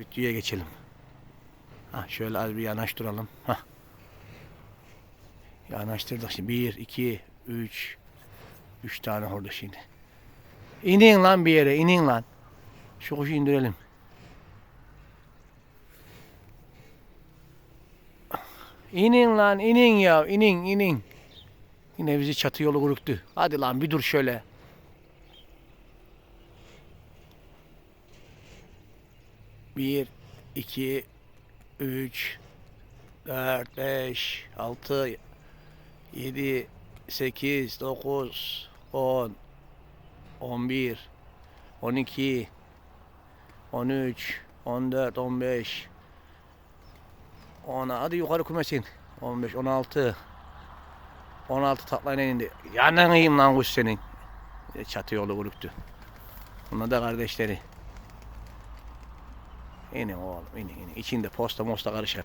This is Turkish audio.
Ütüye geçelim. Ha, şöyle az bir yanaştıralım. Ha. Yanaştırdık şimdi. Bir, iki, üç. Üç tane orada şimdi. İnin lan bir yere, inin lan. Şu kuşu indirelim. İnin lan, inin ya, inin, inin. Yine bizi çatı yolu kuruktu. Hadi lan bir dur şöyle. Bir, iki, üç, dört, beş, altı, yedi, sekiz, dokuz, on, on bir, on iki, on üç, on dört, on beş, ona hadi yukarı on altı, on altı taklayla indi. Yanayım lan kuş senin. Çatı yolu kuruktu. Bunlar da kardeşleri. İnin oğlum inin inin. İçinde posta mosta karışır.